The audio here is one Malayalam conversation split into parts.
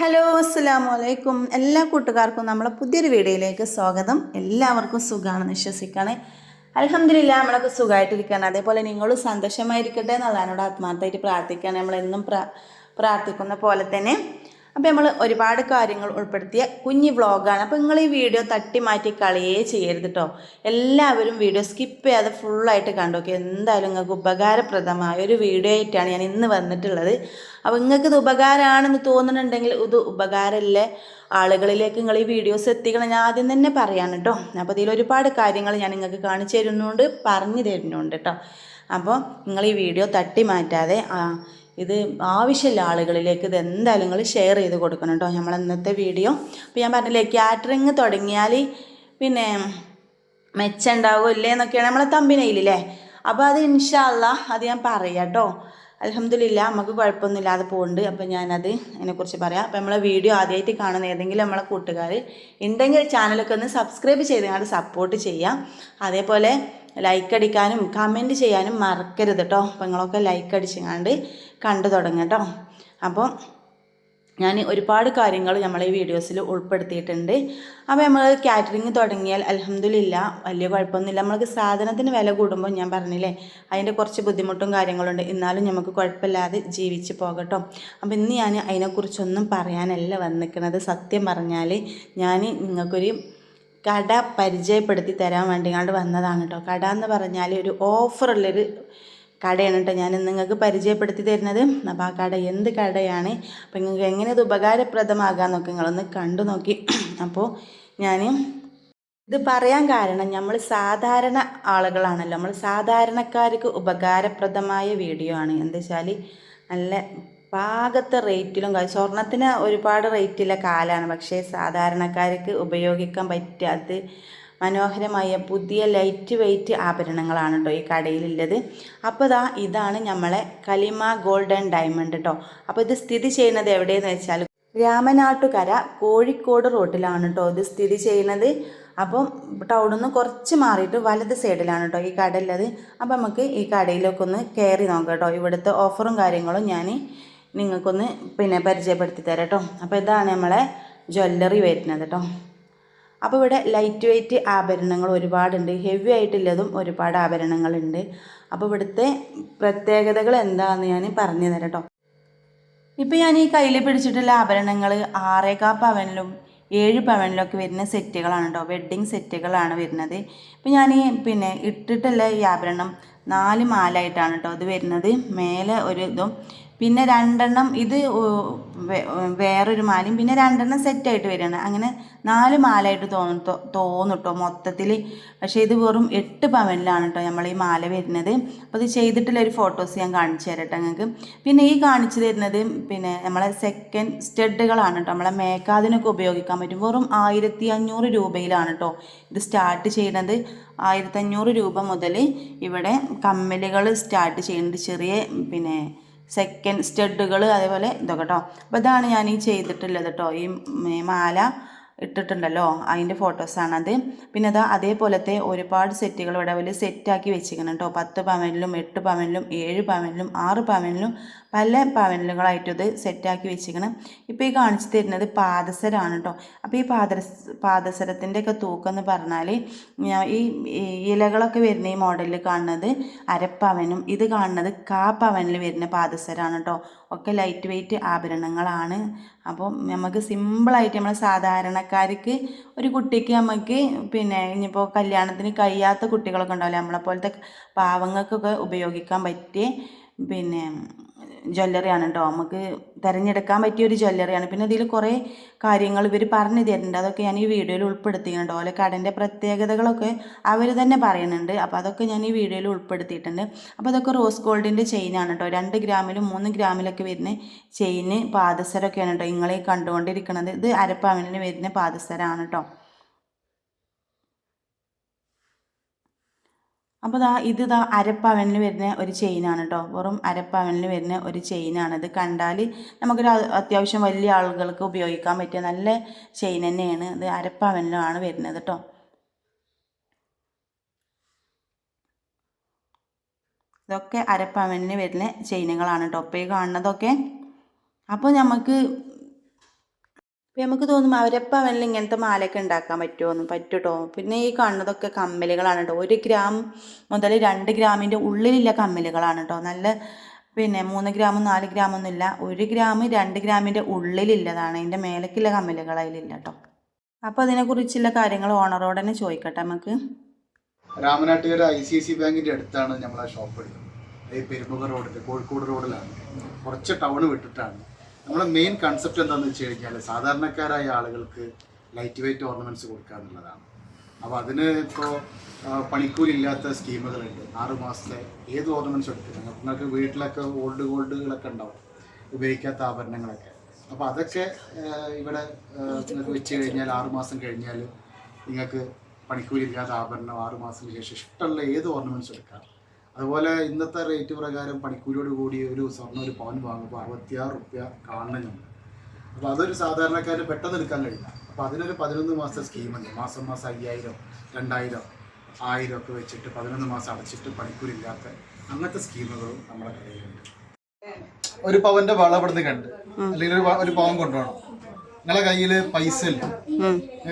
ഹലോ അസ്സലാമു അലൈക്കും എല്ലാ കൂട്ടുകാർക്കും നമ്മളെ പുതിയൊരു വീഡിയോയിലേക്ക് സ്വാഗതം. എല്ലാവർക്കും സുഖമാണെന്ന് വിശ്വസിക്കുകയാണ്. അലഹമില്ല നമ്മളൊക്കെ സുഖമായിട്ടിരിക്കുകയാണ്. അതേപോലെ നിങ്ങളും സന്തോഷമായിരിക്കട്ടെ എന്നുള്ളതിനോട് ആത്മാർത്ഥമായിട്ട് പ്രാർത്ഥിക്കുകയാണ്. നമ്മളെന്നും പ്രാ പ്രാർത്ഥിക്കുന്ന പോലെ തന്നെ അപ്പോൾ നമ്മൾ ഒരുപാട് കാര്യങ്ങൾ ഉൾപ്പെടുത്തിയ കുഞ്ഞി വ്ളോഗാണ്. അപ്പോൾ നിങ്ങൾ ഈ വീഡിയോ തട്ടി മാറ്റി കളിയേ ചെയ്യരുത് കേട്ടോ എല്ലാവരും വീഡിയോ സ്കിപ്പ് ചെയ്യാതെ ഫുള്ളായിട്ട് കണ്ടു? നോക്കി എന്തായാലും നിങ്ങൾക്ക് ഉപകാരപ്രദമായ ഒരു വീഡിയോ ആയിട്ടാണ് ഞാൻ ഇന്ന് വന്നിട്ടുള്ളത്. അപ്പോൾ നിങ്ങൾക്ക് ഉപകാരമാണെന്ന് തോന്നുന്നുണ്ടെങ്കിൽ ഇത് ഉപകാരമില്ല ആളുകളിലേക്ക് നിങ്ങൾ ഈ വീഡിയോസ് എത്തിക്കണം ഞാൻ ആദ്യം തന്നെ പറയാൻ കേട്ടോ അപ്പോൾ ഇതിൽ ഒരുപാട് കാര്യങ്ങൾ ഞാൻ നിങ്ങൾക്ക് കാണിച്ചു തരുന്നുണ്ട് പറഞ്ഞു തരുന്നുണ്ട് കേട്ടോ അപ്പോൾ നിങ്ങൾ ഈ വീഡിയോ തട്ടി മാറ്റാതെ ഇത് ആവശ്യമുള്ള ആളുകളിലേക്ക് ഇത് എന്തായാലും നിങ്ങൾ ഷെയർ ചെയ്ത് കൊടുക്കണം കേട്ടോ നമ്മൾ ഇന്നത്തെ വീഡിയോ അപ്പോൾ ഞാൻ പറഞ്ഞില്ലേ കാറ്ററിങ് തുടങ്ങിയാൽ പിന്നെ മെച്ചുണ്ടാവും ഇല്ലേ എന്നൊക്കെയാണ് നമ്മളെ തമ്പിനയിലല്ലേ അപ്പോൾ അത് ഇൻഷാല്ല അത് ഞാൻ പറയാം കേട്ടോ. അലഹമ്മദില്ല നമുക്ക് കുഴപ്പമൊന്നുമില്ലാതെ പോകുന്നുണ്ട് അപ്പോൾ ഞാനത് അതിനെക്കുറിച്ച് പറയാം. അപ്പോൾ നമ്മളെ വീഡിയോ ആദ്യമായിട്ട് കാണുന്ന ഏതെങ്കിലും നമ്മളെ കൂട്ടുകാർ ഉണ്ടെങ്കിൽ ചാനലൊക്കെ ഒന്ന് സബ്സ്ക്രൈബ് ചെയ്ത് ഞങ്ങൾ സപ്പോർട്ട് ചെയ്യാം. അതേപോലെ ലൈക്ക് അടിക്കാനും കമന്റ് ചെയ്യാനും മറക്കരുത് കേട്ടോ അപ്പോൾ നിങ്ങളൊക്കെ ലൈക്ക് അടിച്ചങ്ങാണ്ട് കണ്ടു തുടങ്ങുക കേട്ടോ അപ്പോൾ ഞാൻ ഒരുപാട് കാര്യങ്ങൾ നമ്മൾ ഈ വീഡിയോസിൽ ഉൾപ്പെടുത്തിയിട്ടുണ്ട്. അപ്പോൾ നമ്മൾ കാറ്ററിങ് തുടങ്ങിയാൽ അലഹമ്മദില്ല വലിയ കുഴപ്പമൊന്നുമില്ല. നമ്മൾക്ക് സാധനത്തിന് വില കൂടുമ്പോൾ ഞാൻ പറഞ്ഞില്ലേ അതിന്റെ കുറച്ച് ബുദ്ധിമുട്ടും കാര്യങ്ങളുണ്ട്. എന്നാലും നമുക്ക് കുഴപ്പമില്ലാതെ ജീവിച്ച് പോകട്ടോ അപ്പോൾ ഇന്ന് ഞാൻ അതിനെക്കുറിച്ചൊന്നും പറയാനല്ല വന്നിരിക്കുന്നത് സത്യം പറഞ്ഞാൽ ഞാൻ നിങ്ങൾക്കൊരു കട പരിചയപ്പെടുത്തി തരാൻ വേണ്ടി കണ്ട് വന്നതാണ് കേട്ടോ. കട എന്ന് പറഞ്ഞാൽ ഒരു ഓഫറുള്ളൊരു കടയാണ് കേട്ടോ. ഞാൻ നിങ്ങൾക്ക് പരിചയപ്പെടുത്തി തരുന്നത്. അപ്പോൾ ആ കട എന്ത് കടയാണ്? അപ്പോൾ നിങ്ങൾക്ക് എങ്ങനെ ഇത് ഉപകാരപ്രദമാകാമെന്നൊക്കെ നിങ്ങളൊന്ന് കണ്ടു നോക്കി. അപ്പോൾ ഞാൻ ഇത് പറയാൻ കാരണം നമ്മൾ സാധാരണ ആളുകളാണല്ലോ. നമ്മൾ സാധാരണക്കാർക്ക് ഉപകാരപ്രദമായ വീഡിയോ ആണ്. എന്താ വെച്ചാൽ നല്ല പാകത്തെ റേറ്റിലും സ്വർണത്തിന് ഒരുപാട് റേറ്റില്ല കാലാണ്. പക്ഷേ സാധാരണക്കാർക്ക് ഉപയോഗിക്കാൻ പറ്റാത്ത മനോഹരമായ പുതിയ ലൈറ്റ് വെയ്റ്റ് ആഭരണങ്ങളാണ് കേട്ടോ ഈ കടയിലുള്ളത്. അപ്പോൾ ഇതാ ഇതാണ് നമ്മളെ കലിമ ഗോൾഡൻ ഡയമണ്ട് കേട്ടോ അപ്പോൾ ഇത് സ്ഥിതി ചെയ്യുന്നത് എവിടെയെന്ന് വെച്ചാൽ രാമനാട്ടുകര കോഴിക്കോട് റോഡിലാണ് കേട്ടോ ഇത് സ്ഥിതി ചെയ്യുന്നത്. അപ്പം ടൗണിൽ നിന്ന് കുറച്ച് മാറിയിട്ട് വലത് സൈഡിലാണ് കേട്ടോ ഈ കട ഉള്ളത് അപ്പം നമുക്ക് ഈ കടയിലൊക്കെ ഒന്ന് കയറി നോക്കാം കേട്ടോ ഇവിടുത്തെ ഓഫറും കാര്യങ്ങളും ഞാൻ നിങ്ങൾക്കൊന്ന് പിന്നെ പരിചയപ്പെടുത്തി തരാം കേട്ടോ അപ്പോൾ ഇതാണ് നമ്മളെ ജ്വല്ലറി വരുന്നത് കേട്ടോ. അപ്പോൾ ഇവിടെ ലൈറ്റ് വെയ്റ്റ് ആഭരണങ്ങൾ ഒരുപാടുണ്ട്. ഹെവി ആയിട്ടുള്ളതും ഒരുപാട് ആഭരണങ്ങളുണ്ട്. അപ്പോൾ ഇവിടുത്തെ പ്രത്യേകതകൾ എന്താണെന്ന് ഞാൻ പറഞ്ഞു തരാം കേട്ടോ. ഇപ്പോൾ ഞാൻ ഈ കയ്യിൽ പിടിച്ചിട്ടുള്ള ആഭരണങ്ങൾ ആറേകാ പവനിലും ഏഴ് പവനിലൊക്കെ വരുന്ന സെറ്റുകളാണ് കേട്ടോ. വെഡ്ഡിങ് സെറ്റുകളാണ് വരുന്നത്. ഇപ്പം ഞാൻ ഈ പിന്നെ ഇട്ടിട്ടുള്ള ഈ ആഭരണം നാല് മാലായിട്ടാണ് കേട്ടോ അത് വരുന്നത്. മേലെ ഒരു ഇതും പിന്നെ രണ്ടെണ്ണം ഇത് വേറൊരു മാലയും. പിന്നെ രണ്ടെണ്ണം സെറ്റായിട്ട് വരികയാണ്. അങ്ങനെ നാല് മാലയായിട്ട് തോന്നും തോന്നും കേട്ടോ മൊത്തത്തിൽ പക്ഷേ ഇത് വെറും എട്ട് പവനിലാണ് കേട്ടോ നമ്മൾ ഈ മാല വരുന്നത്. അപ്പോൾ ഇത് ചെയ്തിട്ടുള്ള ഒരു ഫോട്ടോസ് ഞാൻ കാണിച്ചു തരട്ടെ നിങ്ങൾക്ക് പിന്നെ ഈ കാണിച്ചു തരുന്നത് പിന്നെ നമ്മളെ സെക്കൻഡ് സ്റ്റഡുകളാണ് കേട്ടോ നമ്മളെ മേക്കാതിനൊക്കെ ഉപയോഗിക്കാൻ പറ്റും. വെറും ആയിരത്തി അഞ്ഞൂറ് രൂപയിലാണ് കേട്ടോ ഇത് സ്റ്റാർട്ട് ചെയ്യുന്നത് ആയിരത്തഞ്ഞൂറ് രൂപ മുതൽ ഇവിടെ കമ്മലുകൾ സ്റ്റാർട്ട് ചെയ്യുന്നുണ്ട് ചെറിയ പിന്നെ സെക്കൻഡ് സ്റ്റഡുകൾ അതേപോലെ ഇതൊക്കെ കേട്ടോ അപ്പോൾ ഇതാണ് ഞാൻ ഈ ചെയ്തിട്ടുള്ളത് കേട്ടോ ഈ മാല ഇട്ടിട്ടുണ്ടല്ലോ. അതിന്റെ ഫോട്ടോസാണത് പിന്നെ അതാ അതേപോലത്തെ ഒരുപാട് സെറ്റുകൾ ഇവിടെ വലിയ സെറ്റാക്കി വെച്ചിരിക്കണം കേട്ടോ പത്ത് പവനിലും എട്ട് പവനിലും ഏഴ് പവനിലും ആറ് പവനിലും പല പവനിലുകളായിട്ട് ഇത് സെറ്റാക്കി വെച്ചിരിക്കണം ഇപ്പോൾ ഈ കാണിച്ചു തരുന്നത് പാദസരമാണ് കേട്ടോ അപ്പോൾ ഈ പാദസ പാദസരത്തിന്റെ ഒക്കെ തൂക്കം എന്ന് പറഞ്ഞാൽ ഈ ഇലകളൊക്കെ വരുന്ന ഈ മോഡലിൽ കാണുന്നത് അരപ്പവനും ഇത് കാണുന്നത് കാ പവനിൽ വരുന്ന പാദസരമാണ് കേട്ടോ ഒക്കെ ലൈറ്റ് വെയ്റ്റ് ആഭരണങ്ങളാണ്. അപ്പോൾ നമുക്ക് സിമ്പിളായിട്ട് നമ്മൾ സാധാരണക്കാർക്ക് ഒരു കുട്ടിക്ക് നമുക്ക് പിന്നെ ഇനിയിപ്പോൾ കല്യാണത്തിന് കഴിയാത്ത കുട്ടികളൊക്കെ ഉണ്ടാവില്ലേ? നമ്മളെപ്പോലത്തെ പാവങ്ങൾക്കൊക്കെ ഉപയോഗിക്കാൻ പറ്റിയ പിന്നെ ജ്വല്ലറിയാണ് കേട്ടോ നമുക്ക് തിരഞ്ഞെടുക്കാൻ പറ്റിയ ഒരു ജ്വല്ലറിയാണ്. പിന്നെ ഇതിൽ കുറേ കാര്യങ്ങൾ ഇവർ പറഞ്ഞു തരുന്നുണ്ട്. അതൊക്കെ ഞാൻ ഈ വീഡിയോയിൽ ഉൾപ്പെടുത്തിയിട്ടുണ്ട്. ഓലെ കടന്റെ പ്രത്യേകതകളൊക്കെ അവർ തന്നെ പറയുന്നുണ്ട്. അപ്പോൾ അതൊക്കെ ഞാൻ ഈ വീഡിയോയിൽ ഉൾപ്പെടുത്തിയിട്ടുണ്ട്. അപ്പോൾ അതൊക്കെ റോസ് ഗോൾഡിന്റെ ചെയിനാണ് കേട്ടോ രണ്ട് ഗ്രാമിലും മൂന്ന് ഗ്രാമിലൊക്കെ വരുന്ന ചെയിന് പാദസരമൊക്കെയാണ് കേട്ടോ നിങ്ങളെ കണ്ടുകൊണ്ടിരിക്കുന്നത് ഇത് അരപ്പവനിന് വരുന്ന പാദസരമാണ് കേട്ടോ അപ്പോൾ ദാ ഇത് ദാ അരപ്പവനിൽ വരുന്ന ഒരു ചെയിനാണ് കേട്ടോ വെറും അരപ്പവനിൽ വരുന്ന ഒരു ചെയിനാണ് ഇത് കണ്ടാൽ നമുക്കൊരു അത്യാവശ്യം വലിയ ആളുകൾക്ക് ഉപയോഗിക്കാൻ പറ്റിയ നല്ല ചെയിൻ തന്നെയാണ് ഇത് അരപ്പവനിലാണ് വരുന്നത് കേട്ടോ ഇതൊക്കെ അരപ്പവനിൽ വരുന്ന ചെയിനുകളാണ് കേട്ടോ ഇപ്പോൾ ഈ കാണുന്നതൊക്കെ. അപ്പോൾ നമുക്ക് അപ്പം നമുക്ക് തോന്നും അവരപ്പം അവനിൽ ഇങ്ങനത്തെ മാലയൊക്കെ ഉണ്ടാക്കാൻ പറ്റുമോ പറ്റൂട്ടോ. പിന്നെ ഈ കാണുന്നതൊക്കെ കമ്മലുകളാണ് കേട്ടോ ഒരു ഗ്രാം മുതൽ രണ്ട് ഗ്രാമിന്റെ ഉള്ളിലുള്ള കമ്മലുകളാണ് കേട്ടോ നല്ല പിന്നെ മൂന്ന് ഗ്രാമും നാല് ഗ്രാമൊന്നും ഇല്ല. ഒരു ഗ്രാം രണ്ട് ഗ്രാമിന്റെ ഉള്ളിലുള്ളതാണ് അതിന്റെ മേലേക്കുള്ള കമ്മലുകൾ അതിലില്ല കേട്ടോ അപ്പോൾ അതിനെക്കുറിച്ചുള്ള കാര്യങ്ങൾ ഓണറോട് തന്നെ ചോദിക്കട്ടെ നമുക്ക്. രാമനാട്ടുകര ഐ സി സി ബാങ്കിന്റെ അടുത്താണ് നമ്മളെ ഷോപ്പ് ഈ പെരുമുഖ റോഡിൽ കോഴിക്കോട് റോഡിലാണ്. കുറച്ച് ടൗൺ വിട്ടിട്ടാണ് നമ്മളെ മെയിൻ കൺസെപ്റ്റ് എന്താണെന്ന് വെച്ച് കഴിഞ്ഞാൽ സാധാരണക്കാരായ ആളുകൾക്ക് ലൈറ്റ് വെയിറ്റ് ഓർണമെന്റ്സ് കൊടുക്കുക എന്നുള്ളതാണ്. അപ്പോൾ അതിന് ഇപ്പോൾ പണിക്കൂലില്ലാത്ത സ്കീമുകളുണ്ട്. ആറ് മാസത്തെ ഏത് ഓർണമെന്റ്സ് എടുക്കുക നിങ്ങൾക്ക് വീട്ടിലൊക്കെ ഓൾഡ് ഗോൾഡുകളൊക്കെ ഉണ്ടാവും. ഉപയോഗിക്കാത്ത ആഭരണങ്ങളൊക്കെ. അപ്പോൾ അതൊക്കെ ഇവിടെ നിങ്ങൾക്ക് വെച്ച് കഴിഞ്ഞാൽ ആറ് മാസം കഴിഞ്ഞാൽ നിങ്ങൾക്ക് പണിക്കൂലില്ലാത്ത ആഭരണം ആറ് മാസത്തിന് ശേഷം ഇഷ്ടമുള്ള ഏത് ഓർണമെന്റ്സ് എടുക്കാം? അതുപോലെ ഇന്നത്തെ റേറ്റ് പ്രകാരം പണിക്കൂലിയോട് കൂടി ഒരു സ്വർണ ഒരു പവൻ വാങ്ങുമ്പോൾ അറുപത്തിയാറ് റുപ്യ കാണുന്നുണ്ട് അപ്പോൾ അതൊരു സാധാരണക്കാരന് പെട്ടെന്ന് എടുക്കാൻ കഴിയില്ല. അപ്പോൾ അതിനൊരു പതിനൊന്ന് മാസത്തെ സ്കീമുണ്ട് മാസം മാസം അയ്യായിരം രണ്ടായിരം ആയിരം ഒക്കെ വെച്ചിട്ട് പതിനൊന്ന് മാസം അടച്ചിട്ട് പണിക്കൂലി പണിക്കൂലില്ലാത്ത അങ്ങനത്തെ സ്കീമുകളും നമ്മുടെ കടയിലുണ്ട് ഒരു പവന്റെ വള ഇവിടുന്ന് കണ്ട്. അല്ലെങ്കിൽ ഒരു പവൻ കൊണ്ടുപോകണം. നിങ്ങളെ കയ്യിൽ പൈസ ഇല്ല.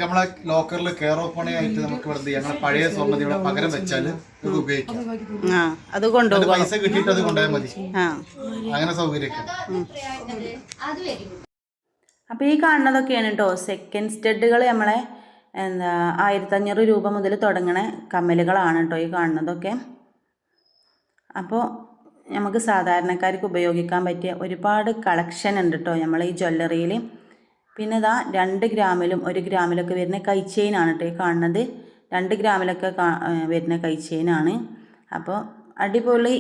നമ്മളെ ലോക്കറിൽ കെയർ ഓഫ് മണി ആയിട്ട് നമുക്ക് ഇവിടെ ഞങ്ങളെ പഴയ സ്വർണ ഇവിടെ പകരം വെച്ചാൽ നമുക്ക് ഉപയോഗിക്കാം. ആ അത് കൊണ്ടുപോകും പൈസ കിട്ടിയിട്ട് അത് കൊണ്ടുപോയാൽ മതി. അങ്ങനെ സൗകര്യമൊക്കെ. അപ്പോൾ ഈ കാണുന്നതൊക്കെയാണ് കേട്ടോ സെക്കൻഡ് സ്റ്റഡുകൾ നമ്മളെ എന്താ ആയിരത്തഞ്ഞൂറ് രൂപ മുതൽ തുടങ്ങണ കമ്മലുകളാണ് കേട്ടോ ഈ കാണുന്നതൊക്കെ. അപ്പോൾ നമുക്ക് സാധാരണക്കാർക്ക് ഉപയോഗിക്കാൻ പറ്റിയ ഒരുപാട് കളക്ഷൻ ഉണ്ട് കേട്ടോ നമ്മൾ ഈ ജ്വല്ലറിയിൽ പിന്നെ ഇതാ രണ്ട് ഗ്രാമിലും ഒരു ഗ്രാമിലൊക്കെ വരുന്ന കൈ ചെയിനാണ് കേട്ടോ കാണുന്നത്. രണ്ട് ഗ്രാമിലൊക്കെ വരുന്ന കൈ ചെയിനാണ് അപ്പോൾ അടിപൊളി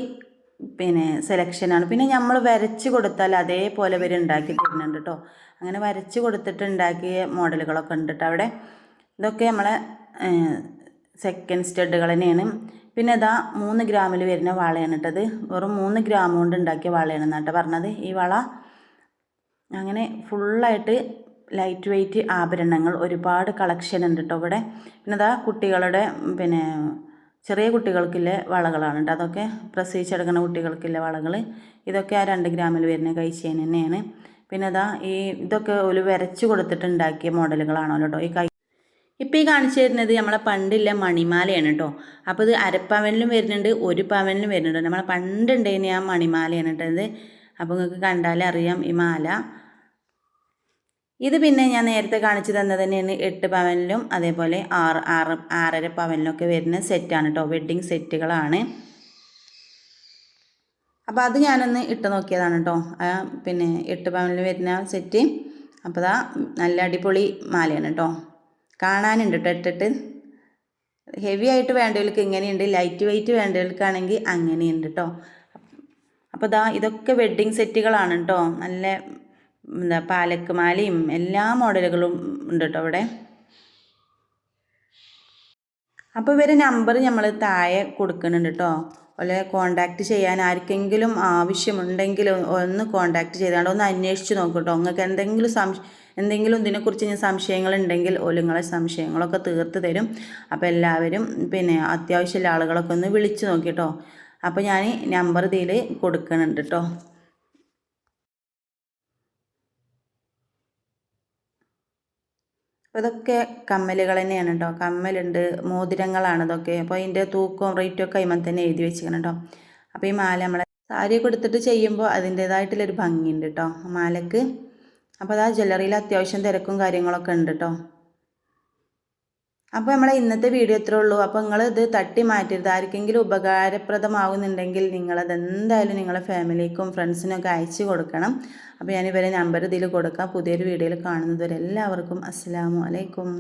പിന്നെ സെലക്ഷനാണ് പിന്നെ നമ്മൾ വരച്ച് കൊടുത്താൽ അതേപോലെ ഇവർ ഉണ്ടാക്കി തരുന്നുണ്ട് കേട്ടോ അങ്ങനെ വരച്ച് കൊടുത്തിട്ട് ഉണ്ടാക്കിയ മോഡലുകളൊക്കെ ഉണ്ട് കേട്ടോ അവിടെ. ഇതൊക്കെ നമ്മളെ സെക്കൻഡ് സ്റ്റഡുകൾ തന്നെയാണ്. പിന്നെ ഇതാ മൂന്ന് ഗ്രാമിൽ വരുന്ന വളയാണ് കേട്ടത് വെറും മൂന്ന് ഗ്രാം കൊണ്ട് ഉണ്ടാക്കിയ വളയാണ് എന്നാട്ടോ പറഞ്ഞത്. ഈ വള അങ്ങനെ ഫുള്ളായിട്ട് ലൈറ്റ് വെയ്റ്റ് ആഭരണങ്ങൾ ഒരുപാട് കളക്ഷൻ ഉണ്ട് കേട്ടോ ഇവിടെ പിന്നെ അതാ കുട്ടികളുടെ പിന്നെ ചെറിയ കുട്ടികൾക്കുള്ള വളകളാണ് കേട്ടോ അതൊക്കെ പ്രസവിച്ചെടുക്കുന്ന കുട്ടികൾക്കുള്ള വളകൾ ഇതൊക്കെ ആ രണ്ട് ഗ്രാമിൽ വരുന്ന കൈശേന തന്നെയാണ്. പിന്നെ അതാ ഈ ഇതൊക്കെ ഒരു വരച്ച് കൊടുത്തിട്ട് ഉണ്ടാക്കിയ മോഡലുകളാണോ കേട്ടോ ഈ കൈ ഇപ്പോൾ ഈ കാണിച്ചു തരുന്നത് നമ്മളെ പണ്ടില്ല മണിമാലയാണ് കേട്ടോ അപ്പോൾ ഇത് അരപ്പവനിലും വരുന്നുണ്ട് ഒരു പവനിലും വരുന്നുണ്ട് നമ്മളെ പണ്ടുണ്ടായിന് ആ മണിമാലയാണ് കേട്ടോ ഇത് അപ്പോൾ നിങ്ങൾക്ക് കണ്ടാലേ അറിയാം ഈ മാല. ഇത് പിന്നെ ഞാൻ നേരത്തെ കാണിച്ചു തന്നത് തന്നെയാണ് എട്ട് പവനിലും അതേപോലെ ആറ് ആറ് ആറര പവനിലൊക്കെ വരുന്ന സെറ്റാണ് കേട്ടോ വെഡ്ഡിങ് സെറ്റുകളാണ് അപ്പോൾ അത് ഞാനൊന്ന് ഇട്ട് നോക്കിയതാണ് കേട്ടോ പിന്നെ എട്ട് പവനിൽ വരുന്ന സെറ്റ് അപ്പോൾ അതാ നല്ല അടിപൊളി മാലയാണ് കേട്ടോ കാണാനുണ്ട് കേട്ടോ ഇട്ടിട്ട്. ഹെവി ആയിട്ട് വേണ്ടവർക്ക് ഇങ്ങനെയുണ്ട്. ലൈറ്റ് വെയിറ്റ് വേണ്ടവർക്കാണെങ്കിൽ അങ്ങനെയുണ്ട് കേട്ടോ അപ്പോൾ ദാ ഇതൊക്കെ വെഡ്ഡിങ് സെറ്റുകളാണ് കേട്ടോ നല്ല എന്താ പാലക്ക് മാലയും എല്ലാ മോഡലുകളും ഉണ്ട് കേട്ടോ ഇവിടെ അപ്പോൾ ഇവരെ നമ്പർ നമ്മൾ താഴെ കൊടുക്കുന്നുണ്ട് കേട്ടോ അല്ലെ കോണ്ടാക്ട് ചെയ്യാൻ ആർക്കെങ്കിലും ആവശ്യമുണ്ടെങ്കിൽ ഒന്ന് കോണ്ടാക്ട് ചെയ്താണ്ട് ഒന്ന് അന്വേഷിച്ച് നോക്കൂ കേട്ടോ നിങ്ങൾക്ക് എന്തെങ്കിലും സംശയം എന്തെങ്കിലും ഇതിനെക്കുറിച്ച് ഇനി സംശയങ്ങളുണ്ടെങ്കിൽ ഉണ്ടെങ്കിൽ നിങ്ങളെ സംശയങ്ങളൊക്കെ തീർത്ത് തരും. അപ്പോൾ എല്ലാവരും പിന്നെ അത്യാവശ്യമുള്ള ആളുകളൊക്കെ ഒന്ന് വിളിച്ച് നോക്കി കേട്ടോ അപ്പോൾ ഞാൻ നമ്പർ ഇതിൽ കൊടുക്കുന്നുണ്ട് കേട്ടോ അപ്പോൾ ഇതൊക്കെ കമ്മലുകൾ തന്നെയാണ് കേട്ടോ കമ്മലുണ്ട് മോതിരങ്ങളാണ് ഇതൊക്കെ. അപ്പോൾ അതിന്റെ തൂക്കവും റേറ്റും ഒക്കെ അതിമ തന്നെ എഴുതി വെച്ചിരിക്കണം കേട്ടോ അപ്പോൾ ഈ മാല നമ്മളെ സാരി കൊടുത്തിട്ട് ചെയ്യുമ്പോൾ അതിന്റേതായിട്ടുള്ളൊരു ഭംഗിയുണ്ട് കേട്ടോ മാലയ്ക്ക് അപ്പോൾ അത് ആ ജ്വല്ലറിയിൽ അത്യാവശ്യം തിരക്കും കാര്യങ്ങളൊക്കെ ഉണ്ട് കേട്ടോ അപ്പോൾ നമ്മളെ ഇന്നത്തെ വീഡിയോ ഇത്രേ ഉള്ളൂ. അപ്പോൾ നിങ്ങൾ ഇത് തട്ടി മാറ്റരുത്. ആർക്കെങ്കിലും ഉപകാരപ്രദമാകുന്നുണ്ടെങ്കിൽ നിങ്ങളത് എന്തായാലും നിങ്ങളെ ഫാമിലിക്കും ഫ്രണ്ട്സിനൊക്കെ അയച്ചു കൊടുക്കണം. അപ്പോൾ ഞാൻ നമ്പർ ഇതിൽ കൊടുക്കാം. പുതിയൊരു വീഡിയോയിൽ കാണുന്നതുവരെ എല്ലാവർക്കും അസ്സലാമു അലൈക്കും.